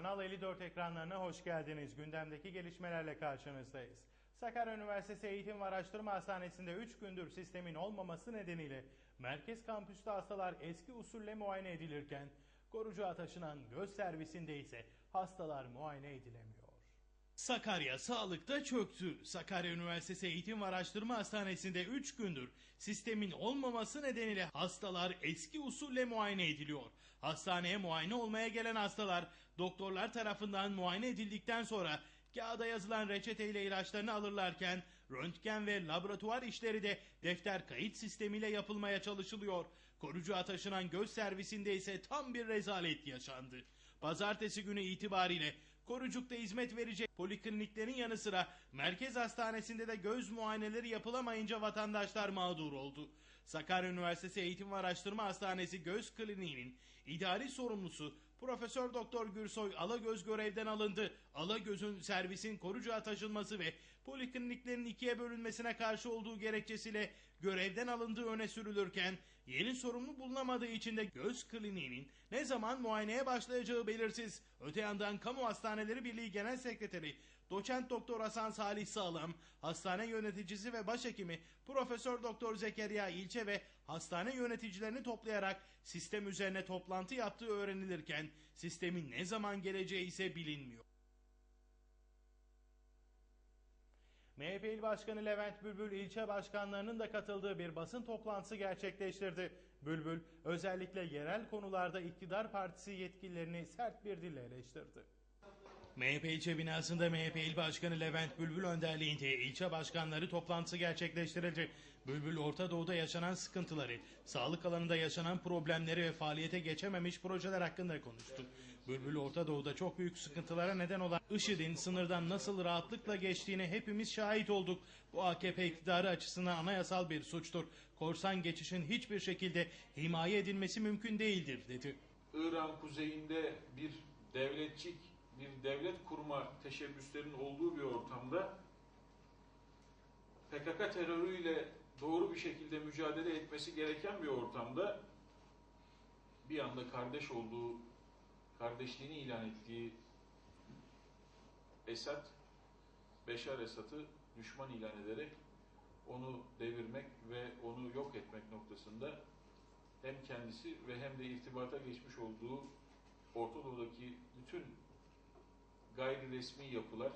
Kanal 54 ekranlarına hoş geldiniz. Gündemdeki gelişmelerle karşınızdayız. Sakarya Üniversitesi Eğitim ve Araştırma Hastanesi'nde 3 gündür sistemin olmaması nedeniyle merkez kampüste hastalar eski usulle muayene edilirken korucuğa taşınan göz servisinde ise hastalar muayene edilemiyor. Sakarya sağlıkta çöktü. Sakarya Üniversitesi Eğitim ve Araştırma Hastanesi'nde 3 gündür sistemin olmaması nedeniyle hastalar eski usulle muayene ediliyor. Hastaneye muayene olmaya gelen hastalar doktorlar tarafından muayene edildikten sonra kağıda yazılan reçeteyle ilaçlarını alırlarken röntgen ve laboratuvar işleri de defter kayıt sistemiyle yapılmaya çalışılıyor. Korucuğa taşınan göz servisinde ise tam bir rezalet yaşandı. Pazartesi günü itibariyle Korucuk'ta hizmet verecek polikliniklerin yanı sıra merkez hastanesinde de göz muayeneleri yapılamayınca vatandaşlar mağdur oldu. Sakarya Üniversitesi Eğitim ve Araştırma Hastanesi Göz Kliniği'nin idari sorumlusu Profesör Doktor Gürsoy Alagöz görevden alındı. Alagöz'ün servisin Korucuk'a taşınması ve polikliniklerin ikiye bölünmesine karşı olduğu gerekçesiyle görevden alındığı öne sürülürken yeni sorumlu bulunamadığı için de göz kliniğinin ne zaman muayeneye başlayacağı belirsiz. Öte yandan Kamu Hastaneleri Birliği Genel Sekreteri Doçent Doktor Hasan Salih Sağlam, hastane yöneticisi ve başhekimi Profesör Doktor Zekeriya İlçe ve hastane yöneticilerini toplayarak sistem üzerine toplantı yaptığı öğrenilirken sistemin ne zaman geleceği ise bilinmiyor. MHP İl Başkanı Levent Bülbül ilçe başkanlarının da katıldığı bir basın toplantısı gerçekleştirdi. Bülbül özellikle yerel konularda iktidar partisi yetkililerini sert bir dille eleştirdi. MHP ilçe binasında MHP İl Başkanı Levent Bülbül önderliğinde ilçe başkanları toplantısı gerçekleştirildi. Bülbül Orta Doğu'da yaşanan sıkıntıları, sağlık alanında yaşanan problemleri ve faaliyete geçememiş projeler hakkında konuştu. Bülbül Orta Doğu'da çok büyük sıkıntılara neden olan IŞİD'in sınırdan nasıl rahatlıkla geçtiğine hepimiz şahit olduk. Bu AKP iktidarı açısından anayasal bir suçtur. Korsan geçişin hiçbir şekilde himaye edilmesi mümkün değildir dedi. İran kuzeyinde bir devletçik, bir devlet kurma teşebbüslerinin olduğu bir ortamda PKK terörüyle doğru bir şekilde mücadele etmesi gereken bir ortamda bir anda kardeş olduğu, kardeşliğini ilan ettiği Esad, Beşar Esad'ı düşman ilan ederek onu devirmek ve onu yok etmek noktasında hem kendisi ve hem de irtibata geçmiş olduğu Orta Doğu'daki bütün gayri resmi yapılar,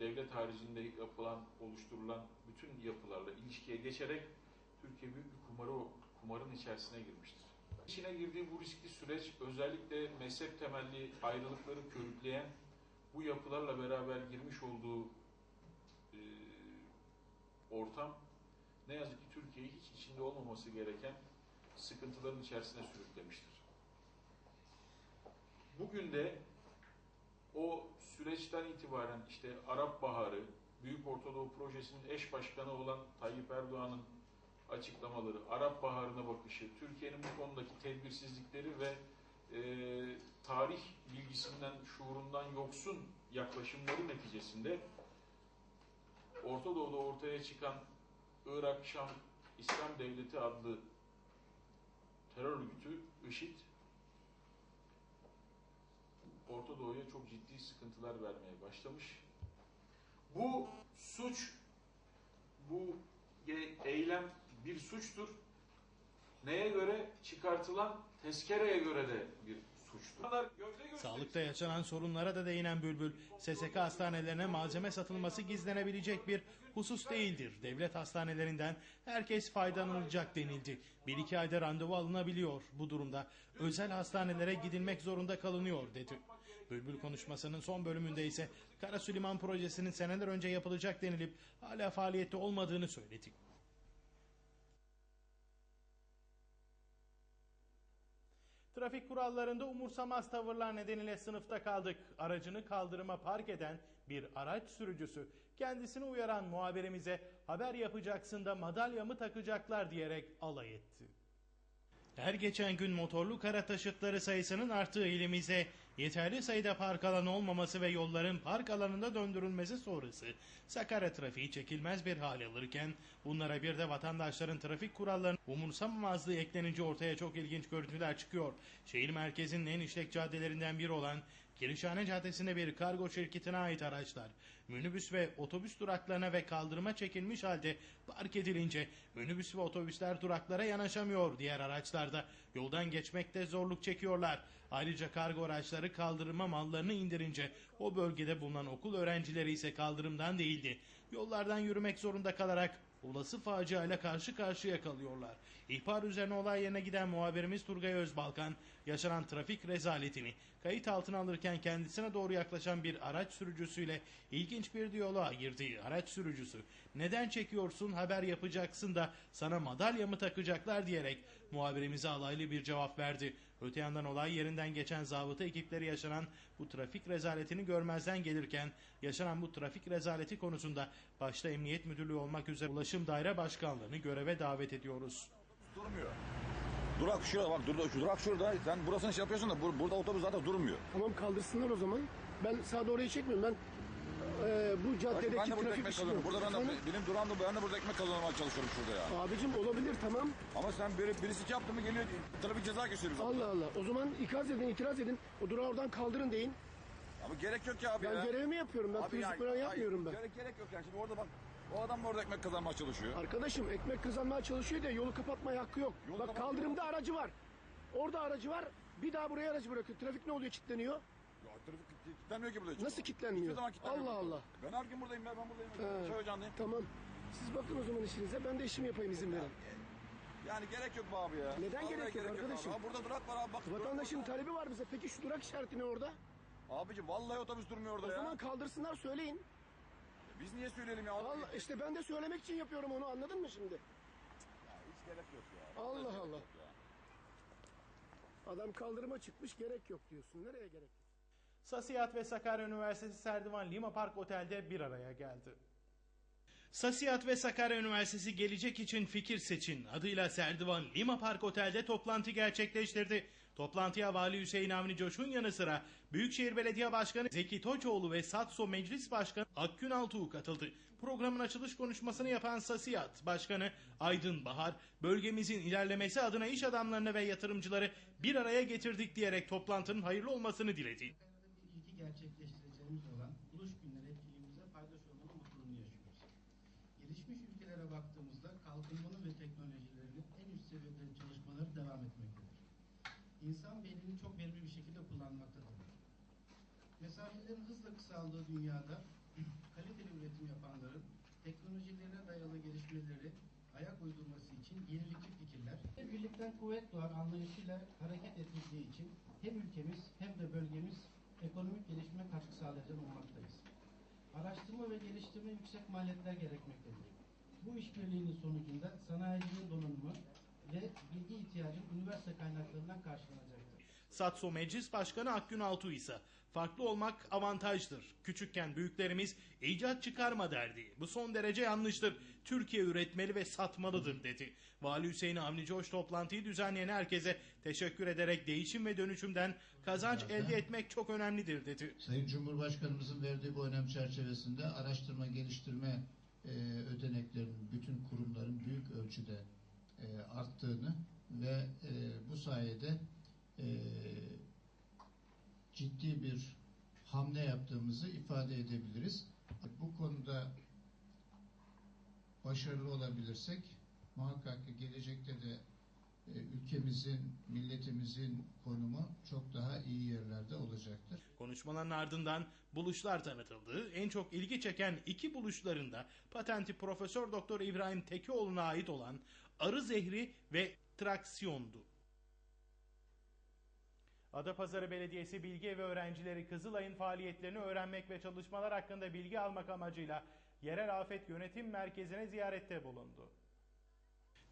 devlet haricinde yapılan, oluşturulan bütün yapılarla ilişkiye geçerek Türkiye büyük bir kumarı, kumarın içerisine girmiştir. İçine girdiği bu riskli süreç özellikle mezhep temelli ayrılıkları körükleyen bu yapılarla beraber girmiş olduğu e, ortam ne yazık ki Türkiye'yi hiç içinde olmaması gereken sıkıntıların içerisine sürüklemiştir. Bugün de o süreçten itibaren işte Arap Baharı, Büyük Ortadoğu Projesi'nin eş başkanı olan Tayyip Erdoğan'ın açıklamaları, Arap Baharı'na bakışı, Türkiye'nin bu konudaki tedbirsizlikleri ve e, tarih bilgisinden, şuurundan yoksun yaklaşımları neticesinde Orta Doğu'da ortaya çıkan Irak Şam İslam Devleti adlı terör örgütü IŞİD Orta Doğu'ya çok ciddi sıkıntılar vermeye başlamış. Bu suç, bu eylem bir suçtur. Neye göre? Çıkartılan tezkereye göre de bir suçtur. Sağlıkta yaşanan sorunlara da değinen Bülbül, SSK hastanelerine malzeme satılması gizlenebilecek bir husus değildir. Devlet hastanelerinden herkes faydalanacak denildi. Bir iki ayda randevu alınabiliyor. Bu durumda özel hastanelere gidilmek zorunda kalınıyor dedi. Bülbül konuşmasının son bölümünde ise Kara Süleyman projesinin seneler önce yapılacak denilip hala faaliyette olmadığını söyledi. Trafik kurallarında umursamaz tavırlar nedeniyle sınıfta kaldık. Aracını kaldırıma park eden bir araç sürücüsü kendisini uyaran muhabirimize haber yapacaksın da madalya mı takacaklar diyerek alay etti. Her geçen gün motorlu kara taşıtları sayısının arttığı ilimize yeterli sayıda park alanı olmaması ve yolların park alanında döndürülmesi sonrası Sakarya trafiği çekilmez bir hal alırken bunlara bir de vatandaşların trafik kurallarının umursamamazlığı eklenince ortaya çok ilginç görüntüler çıkıyor. Şehir merkezinin en işlek caddelerinden biri olan Kirişhane Caddesi'nde bir kargo şirketine ait araçlar minibüs ve otobüs duraklarına ve kaldırıma çekilmiş halde park edilince minibüs ve otobüsler duraklara yanaşamıyor. Diğer araçlarda yoldan geçmekte zorluk çekiyorlar. Ayrıca kargo araçları kaldırıma mallarını indirince o bölgede bulunan okul öğrencileri ise kaldırımdan değildi. Yollardan yürümek zorunda kalarak olası faciayla karşı karşıya kalıyorlar. İhbar üzerine olay yerine giden muhabirimiz Turgay Özbalkan yaşanan trafik rezaletini kayıt altına alırken kendisine doğru yaklaşan bir araç sürücüsüyle ilginç bir diyaloğa girdi. Araç sürücüsü neden çekiyorsun haber yapacaksın da sana madalya mı takacaklar diyerek muhabirimize alaylı bir cevap verdi. Öte yandan olay yerinden geçen zabıta ekipleri yaşanan bu trafik rezaletini görmezden gelirken yaşanan bu trafik rezaleti konusunda başta Emniyet Müdürlüğü olmak üzere Ulaşım Daire Başkanlığı'nı göreve davet ediyoruz. Durmuyor. Durak şurada bak dur, şu durak şurada. Sen burasını şey yapıyorsun da bur- burada otobüs zaten durmuyor. Tamam kaldırsınlar o zaman. Ben sağda orayı çekmiyorum. Ben e, bu Bak, caddedeki ben de burada trafik ekmek ışığı. kazanıyorum. Burada ben de, Efendim? benim durağımda ben de burada ekmek kazanmaya çalışıyorum şurada ya. Abicim olabilir tamam. Ama sen böyle birisi yaptı mı geliyor trafik ceza kesiyor bize. Allah Allah. O zaman ikaz edin, itiraz edin. O durağı oradan kaldırın deyin. Ama gerek yok ya abi Ben ya. görevimi yapıyorum. Ben Abi turizm ya- falan ay, yapmıyorum ben. Gerek, gerek yok yani. Şimdi orada bak o adam da orada ekmek kazanmaya çalışıyor. Arkadaşım ekmek kazanmaya çalışıyor diye yolu kapatmaya hakkı yok. Yolu Bak kapatmıyor. kaldırımda aracı var. Orada aracı var. Bir daha buraya aracı bırakıyor. Trafik ne oluyor? Kilitleniyor. Trafik kilitlenmiyor ki burada hiç. Nasıl kilitlenmiyor? Hiçbir zaman kilitlenmiyor. Allah Allah. Ben her gün buradayım ya ben buradayım. He. Çay ocağındayım. Tamam. Siz bakın o zaman işinize. Ben de işimi yapayım izin verin. Yani gerek yok be abi ya. Neden Vallahi gerek yok abi. arkadaşım? Ha, burada durak var abi bak. durak Vatandaşın var. talebi var bize. Peki şu durak işareti ne orada? Abicim vallahi otobüs durmuyor orada O ya. zaman kaldırsınlar söyleyin. Biz niye söyleyelim ya? abi? Allah işte ben de söylemek için yapıyorum onu anladın mı şimdi? Hiç gerek yok ya. Allah Vallahi gerek Allah. yok ya. Adam kaldırıma çıkmış gerek yok diyorsun. Nereye gerek? Sasiyat ve Sakarya Üniversitesi Serdivan Lima Park Otel'de bir araya geldi. Sasiyat ve Sakarya Üniversitesi Gelecek için Fikir Seçin adıyla Serdivan Lima Park Otel'de toplantı gerçekleştirdi. Toplantıya Vali Hüseyin Avni Coş'un yanı sıra Büyükşehir Belediye Başkanı Zeki Toçoğlu ve Satso Meclis Başkanı Akgün Altuğ katıldı. Programın açılış konuşmasını yapan Sasiyat Başkanı Aydın Bahar, bölgemizin ilerlemesi adına iş adamlarını ve yatırımcıları bir araya getirdik diyerek toplantının hayırlı olmasını diledi. Gerçekleştireceğimiz olan Uluş Günleri etkinliğimize paydaş olmanın mutluluğunu yaşıyoruz. Gelişmiş ülkelere baktığımızda kalkınmanın ve teknolojilerinin en üst seviyede çalışmaları devam etmektedir. İnsan beynini çok verimli bir şekilde kullanmaktadır. Mesafelerin hızla kısaldığı dünyada kaliteli üretim yapanların teknolojilere dayalı gelişmeleri ayak uydurması için yenilikçi fikirler, birlikten kuvvet doğar anlayışıyla hareket edildiği için hem ülkemiz hem de bölgemiz ekonomik gelişime katkı sağlayacak olmaktayız. Araştırma ve geliştirme yüksek maliyetler gerekmektedir. Bu işbirliğinin sonucunda sanayicinin donanımı ve bilgi ihtiyacı üniversite kaynaklarından karşılanacaktır. Satso Meclis Başkanı Akgün Altuğ ise farklı olmak avantajdır. Küçükken büyüklerimiz icat çıkarma derdi. Bu son derece yanlıştır. Türkiye üretmeli ve satmalıdır dedi. Vali Hüseyin Avni Coş toplantıyı düzenleyen herkese teşekkür ederek değişim ve dönüşümden kazanç elde etmek çok önemlidir dedi. Sayın Cumhurbaşkanımızın verdiği bu önem çerçevesinde araştırma geliştirme e, ödeneklerinin bütün kurumların büyük ölçüde e, arttığını ve e, bu sayede e, ciddi bir hamle yaptığımızı ifade edebiliriz. Bu konuda başarılı olabilirsek muhakkak ki gelecekte de e, ülkemizin, milletimizin konumu çok daha iyi yerlerde olacaktır. Konuşmaların ardından buluşlar tanıtıldı. En çok ilgi çeken iki buluşlarında patenti Profesör Doktor İbrahim Tekioğlu'na ait olan arı zehri ve traksiyondu. Adapazarı Belediyesi bilgi ve öğrencileri Kızılay'ın faaliyetlerini öğrenmek ve çalışmalar hakkında bilgi almak amacıyla Yerel Afet Yönetim Merkezi'ne ziyarette bulundu.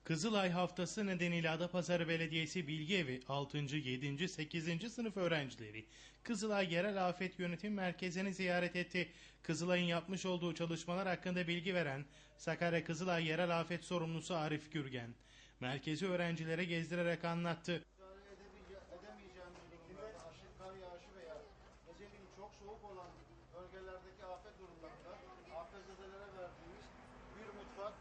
Kızılay Haftası nedeniyle Adapazarı Belediyesi Bilgi Evi 6. 7. 8. sınıf öğrencileri Kızılay Yerel Afet Yönetim Merkezi'ni ziyaret etti. Kızılay'ın yapmış olduğu çalışmalar hakkında bilgi veren Sakarya Kızılay Yerel Afet Sorumlusu Arif Gürgen, merkezi öğrencilere gezdirerek anlattı. Afetzedelere verdiğimiz bir mutfak,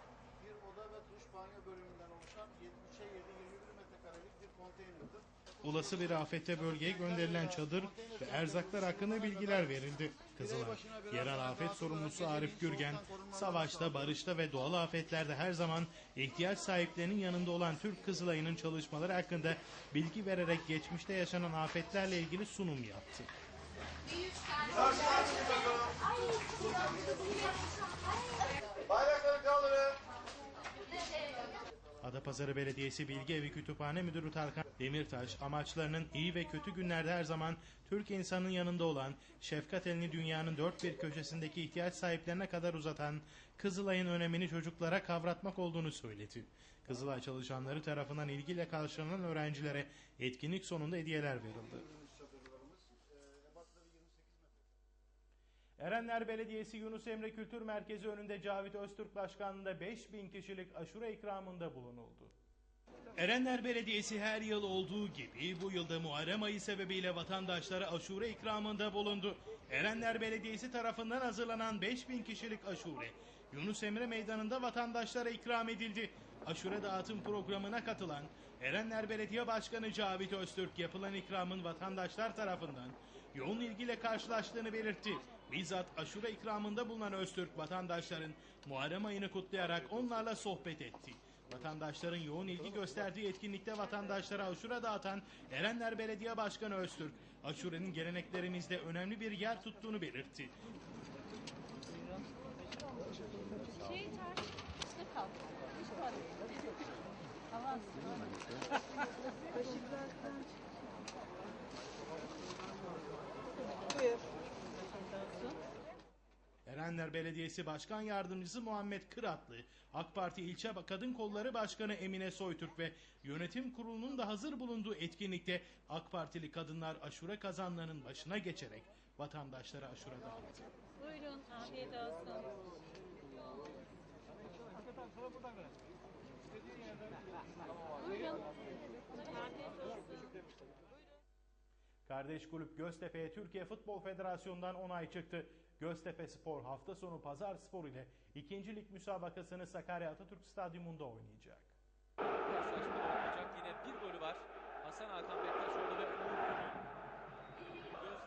bir oda ve duş banyo bölümünden oluşan 73'e 7 21 metrekarelik bir konteynerdir. olası bir afette bölgeye gönderilen çadır ve erzaklar hakkında bilgiler verildi. Kızılay, yerel afet sorumlusu Arif Gürgen, savaşta, barışta ve doğal afetlerde her zaman ihtiyaç sahiplerinin yanında olan Türk Kızılay'ının çalışmaları hakkında bilgi vererek geçmişte yaşanan afetlerle ilgili sunum yaptı. Bayrakları kaldırın. Adapazarı Belediyesi Bilgi Evi Kütüphane Müdürü Tarkan Demirtaş amaçlarının iyi ve kötü günlerde her zaman Türk insanının yanında olan, şefkat elini dünyanın dört bir köşesindeki ihtiyaç sahiplerine kadar uzatan Kızılay'ın önemini çocuklara kavratmak olduğunu söyledi. Kızılay çalışanları tarafından ilgiyle karşılanan öğrencilere etkinlik sonunda hediyeler verildi. Erenler Belediyesi Yunus Emre Kültür Merkezi önünde Cavit Öztürk Başkanlığında 5000 kişilik aşure ikramında bulunuldu. Erenler Belediyesi her yıl olduğu gibi bu yılda Muharrem ayı sebebiyle vatandaşlara aşure ikramında bulundu. Erenler Belediyesi tarafından hazırlanan 5000 kişilik aşure Yunus Emre Meydanı'nda vatandaşlara ikram edildi. Aşure dağıtım programına katılan Erenler Belediye Başkanı Cavit Öztürk yapılan ikramın vatandaşlar tarafından yoğun ilgiyle karşılaştığını belirtti. Bizzat aşure ikramında bulunan Öztürk vatandaşların Muharrem ayını kutlayarak onlarla sohbet etti. Vatandaşların yoğun ilgi gösterdiği etkinlikte vatandaşlara aşure dağıtan Erenler Belediye Başkanı Öztürk, aşurenin geleneklerimizde önemli bir yer tuttuğunu belirtti. Şey işte kal. Hiç var. Avans. Erenler Belediyesi Başkan Yardımcısı Muhammed Kıratlı, AK Parti İlçe Kadın Kolları Başkanı Emine Soytürk ve yönetim kurulunun da hazır bulunduğu etkinlikte AK Partili kadınlar aşure kazanlarının başına geçerek vatandaşlara aşure dağıttı. Buyurun, afiyet olsun. Buyurun. Afiyet olsun. Kardeş kulüp Göztepe'ye Türkiye Futbol Federasyonu'ndan onay çıktı. Göztepe Spor hafta sonu Pazar Spor ile 2. Lig müsabakasını Sakarya Atatürk Stadyumunda oynayacak. Oynayacak. Yine bir golü var. Hasan Hakan Bektaşoğlu ve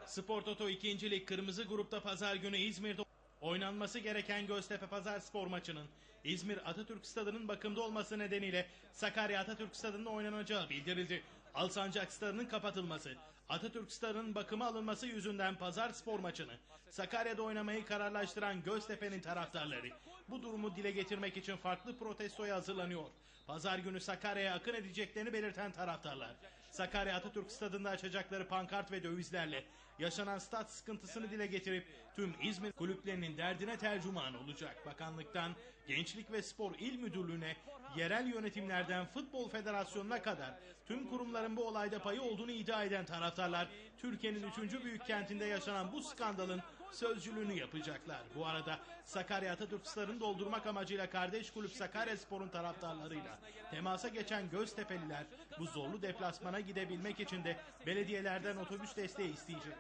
Spor Toto 2. Lig Kırmızı Grupta Pazar günü İzmir'de oynanması gereken Göztepe Pazar Spor maçının İzmir Atatürk Stadı'nın bakımda olması nedeniyle Sakarya Atatürk Stadı'nda oynanacağı bildirildi. Alsancak Stadı'nın kapatılması, Atatürk Stadı'nın bakıma alınması yüzünden Pazar Spor maçını Sakarya'da oynamayı kararlaştıran Göztepe'nin taraftarları bu durumu dile getirmek için farklı protestoya hazırlanıyor. Pazar günü Sakarya'ya akın edeceklerini belirten taraftarlar Sakarya Atatürk Stadı'nda açacakları pankart ve dövizlerle yaşanan stat sıkıntısını dile getirip tüm İzmir kulüplerinin derdine tercüman olacak. Bakanlıktan Gençlik ve Spor İl Müdürlüğü'ne, yerel yönetimlerden Futbol Federasyonu'na kadar tüm kurumların bu olayda payı olduğunu iddia eden taraftarlar Türkiye'nin üçüncü büyük kentinde yaşanan bu skandalın sözcülüğünü yapacaklar. Bu arada Sakarya Atatürk doldurmak amacıyla kardeş kulüp Sakarya Spor'un taraftarlarıyla temasa geçen Göztepeliler bu zorlu deplasmana gidebilmek için de belediyelerden otobüs desteği isteyecek.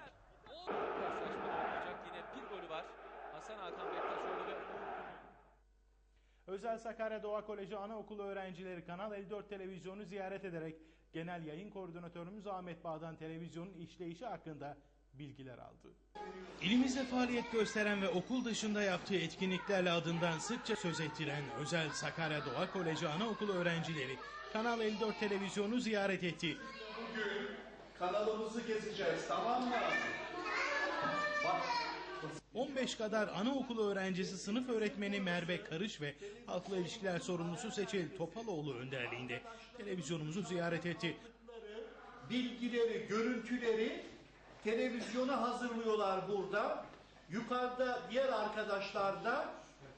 Yine bir golü var. Hasan Hakan Bektaşoğlu ve Özel Sakarya Doğa Koleji Anaokulu öğrencileri Kanal 54 televizyonu ziyaret ederek Genel Yayın Koordinatörümüz Ahmet Bağ'dan televizyonun işleyişi hakkında bilgiler aldı. İlimizde faaliyet gösteren ve okul dışında yaptığı etkinliklerle adından sıkça söz ettiren Özel Sakarya Doğa Koleji Anaokulu öğrencileri Kanal 54 televizyonu ziyaret etti. Kanalımızı gezeceğiz tamam mı? Bak 15 kadar anaokulu öğrencisi sınıf öğretmeni Merve Karış ve halkla ilişkiler sorumlusu Seçil Topaloğlu önderliğinde televizyonumuzu ziyaret etti. bilgileri, görüntüleri televizyona hazırlıyorlar burada. Yukarıda diğer arkadaşlar da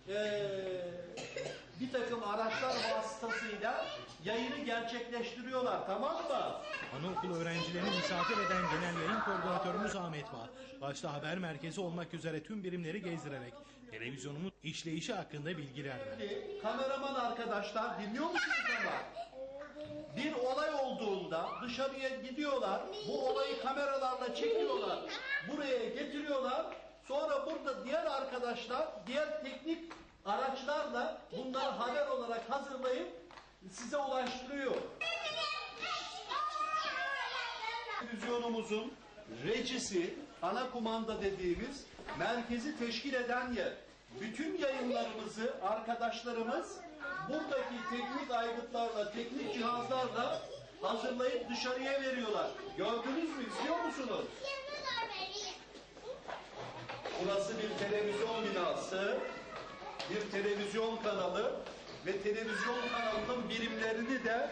eee, bir takım araçlar vasıtasıyla yayını gerçekleştiriyorlar tamam mı? Anaokulu öğrencilerini misafir eden genel yayın koordinatörümüz Ahmet Bağ, başta haber merkezi olmak üzere tüm birimleri gezdirerek televizyonumuz işleyişi hakkında bilgiler verdi. Kameraman arkadaşlar dinliyor musunuz ama? Bir olay olduğunda dışarıya gidiyorlar, bu olayı kameralarla çekiyorlar, buraya getiriyorlar. Sonra burada diğer arkadaşlar, diğer teknik araçlarla bunları haber olarak hazırlayıp size ulaştırıyor. televizyonumuzun rejisi, ana kumanda dediğimiz merkezi teşkil eden yer. Bütün yayınlarımızı arkadaşlarımız buradaki teknik aygıtlarla, teknik cihazlarla hazırlayıp dışarıya veriyorlar. Gördünüz mü? İzliyor musunuz? Burası bir televizyon binası, bir televizyon kanalı ve televizyon kanalının birimlerini de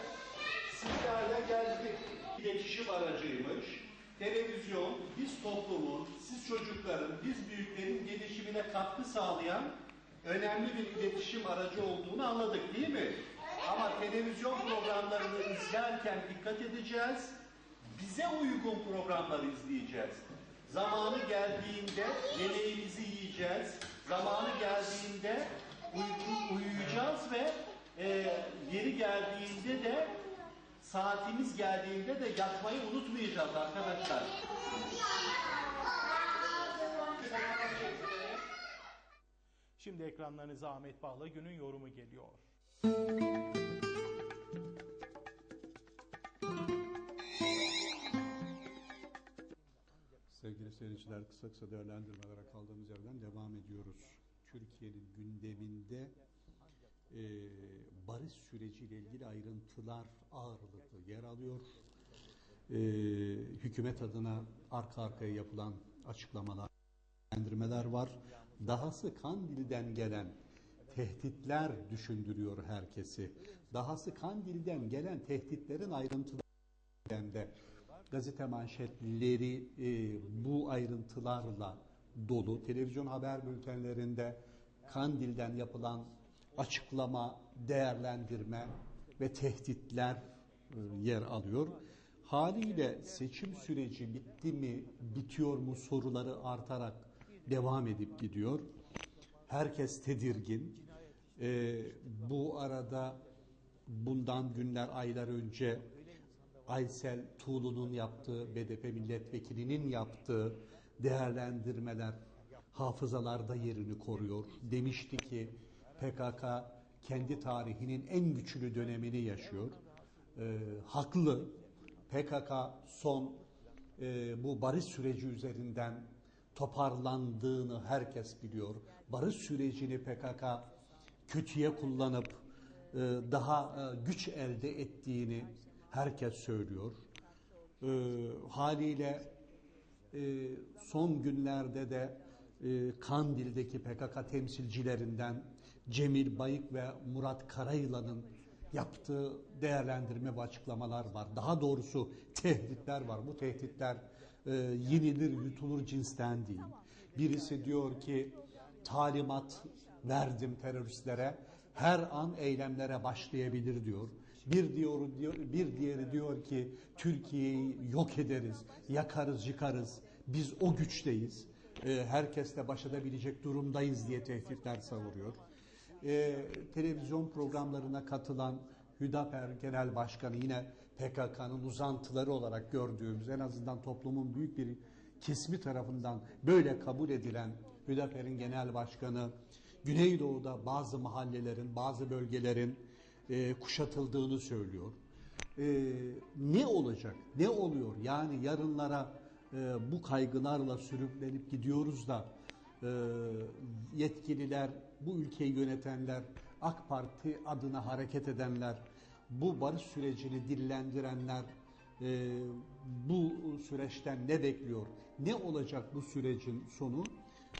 sizlerle geldik. İletişim aracıymış. Televizyon, biz toplumun, siz çocukların, biz büyüklerin gelişimine katkı sağlayan önemli bir iletişim aracı olduğunu anladık değil mi? Ama televizyon programlarını izlerken dikkat edeceğiz. Bize uygun programları izleyeceğiz. Zamanı geldiğinde yemeğimizi yiyeceğiz. Zamanı geldiğinde uyku, uyuyacağız ve e, yeri geldiğinde de saatimiz geldiğinde de yatmayı unutmayacağız arkadaşlar. Şimdi ekranlarınıza Ahmet Bağla günün yorumu geliyor. Sevgili seyirciler kısa kısa değerlendirmelere kaldığımız yerden devam ediyoruz. Türkiye'nin gündeminde e, barış süreciyle ilgili ayrıntılar ağırlıklı yer alıyor. E, hükümet adına arka arkaya yapılan açıklamalar, değerlendirmeler var. Dahası Kandil'den gelen tehditler düşündürüyor herkesi. Dahası Kandil'den gelen tehditlerin ayrıntıları de gazete manşetleri e, bu ayrıntılarla dolu. Televizyon haber bültenlerinde Kandil'den yapılan açıklama, değerlendirme ve tehditler e, yer alıyor. Haliyle seçim süreci bitti mi, bitiyor mu soruları artarak devam edip gidiyor. Herkes tedirgin. E, bu arada bundan günler, aylar önce Aysel Tuğlu'nun yaptığı, BDP milletvekilinin yaptığı değerlendirmeler hafızalarda yerini koruyor. Demişti ki PKK kendi tarihinin en güçlü dönemini yaşıyor. Ee, haklı. PKK son e, bu barış süreci üzerinden toparlandığını herkes biliyor. Barış sürecini PKK kötüye kullanıp e, daha e, güç elde ettiğini herkes söylüyor. E, haliyle son günlerde de Kandil'deki PKK temsilcilerinden Cemil Bayık ve Murat Karayılan'ın yaptığı değerlendirme ve açıklamalar var. Daha doğrusu tehditler var. Bu tehditler e, yenilir yutulur cinsten değil. Birisi diyor ki talimat verdim teröristlere her an eylemlere başlayabilir diyor. Bir diyor, diyor bir diğeri diyor ki Türkiye'yi yok ederiz, yakarız, yıkarız. Biz o güçteyiz. E, herkesle baş edebilecek durumdayız diye tehditler savuruyor. E, televizyon programlarına katılan Hüdaper Genel Başkanı yine PKK'nın uzantıları olarak gördüğümüz en azından toplumun büyük bir kesimi tarafından böyle kabul edilen Hüdaper'in genel başkanı Güneydoğu'da bazı mahallelerin, bazı bölgelerin e, kuşatıldığını söylüyor. E, ne olacak? Ne oluyor? Yani yarınlara e, bu kaygılarla sürüklenip gidiyoruz da e, yetkililer, bu ülkeyi yönetenler, AK Parti adına hareket edenler, bu barış sürecini dillendirenler e, bu süreçten ne bekliyor? Ne olacak bu sürecin sonu?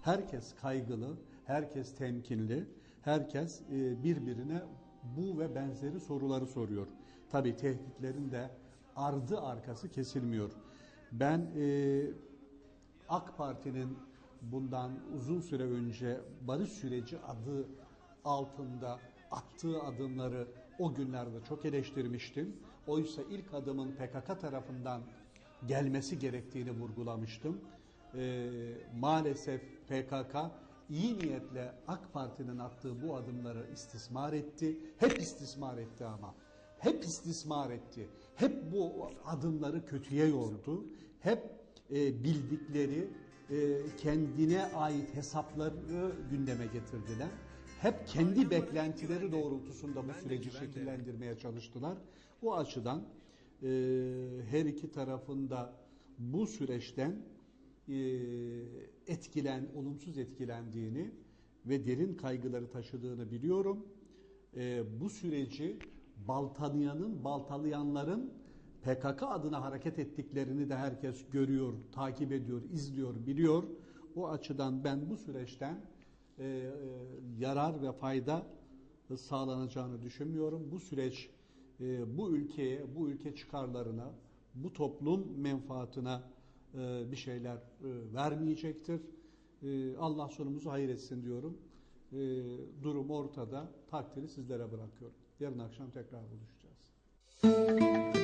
Herkes kaygılı, herkes temkinli, herkes e, birbirine bu ve benzeri soruları soruyor. Tabii tehditlerin de ardı arkası kesilmiyor. Ben e, AK Parti'nin bundan uzun süre önce barış süreci adı altında attığı adımları o günlerde çok eleştirmiştim. Oysa ilk adımın PKK tarafından gelmesi gerektiğini vurgulamıştım. Ee, maalesef PKK iyi niyetle AK Parti'nin attığı bu adımları istismar etti. Hep istismar etti ama. Hep istismar etti. Hep bu adımları kötüye yordu. Hep e, bildikleri e, kendine ait hesapları gündeme getirdiler. Hep kendi beklentileri doğrultusunda bu süreci şekillendirmeye çalıştılar. Bu açıdan e, her iki tarafında bu süreçten e, etkilen, olumsuz etkilendiğini ve derin kaygıları taşıdığını biliyorum. E, bu süreci baltalayanın, baltalayanların PKK adına hareket ettiklerini de herkes görüyor, takip ediyor, izliyor, biliyor. O açıdan ben bu süreçten e, e, yarar ve fayda sağlanacağını düşünmüyorum. Bu süreç e, bu ülkeye, bu ülke çıkarlarına, bu toplum menfaatına e, bir şeyler e, vermeyecektir. E, Allah sonumuzu hayır etsin diyorum. E, durum ortada. Takdiri sizlere bırakıyorum. Yarın akşam tekrar buluşacağız.